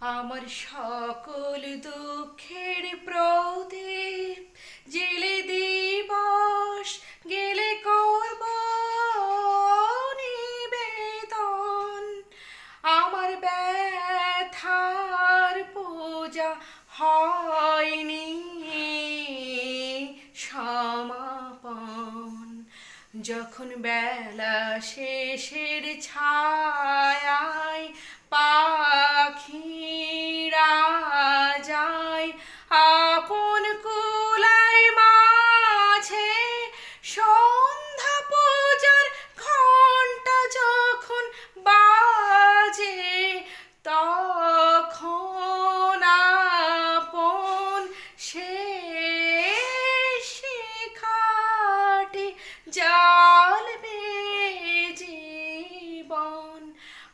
আমার সকল দুঃখের প্রদীপ, জেলে দিবস গেলে করব নিবেদন। আমার ব্যথার পূজা হয়নি, সমাপন। যখন বেলা শেষের ছায়ায়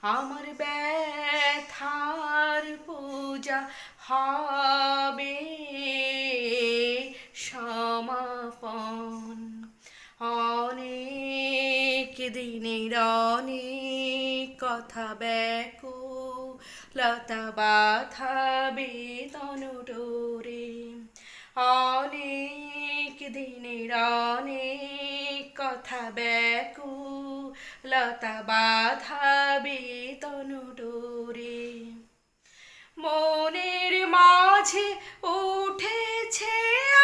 আমার ব্যথার পূজা হবে সমাপন। অনেক দিনের অনেক কথা ব্যাকু, লতা বাধা বেতন ডোরে। অনেক দিনের অনেক কথা ব্যাকু লতা বাধা বেতন ডোরে। মনের মাঝে উঠেছে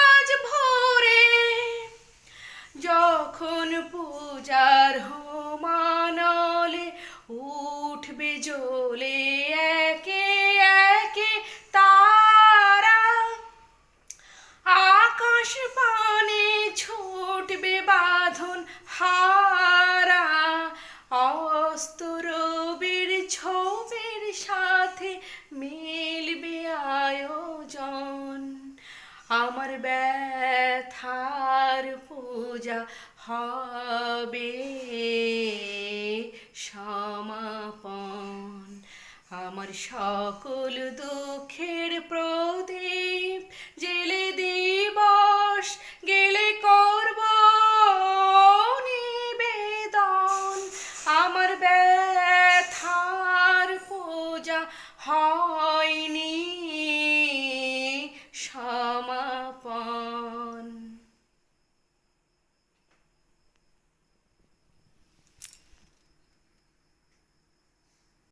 আজ ভোরে। যখন পূজার হোমানলে উঠবে জ্বলে একে একে তারা, আকাশ পানে ছুটবে বাঁধন হারা সাথে মিলবে আয়োজন। আমার ব্যথার পূজা হবে সমাপন। আমার সকল দুঃখের প্রদীপ জেলে cha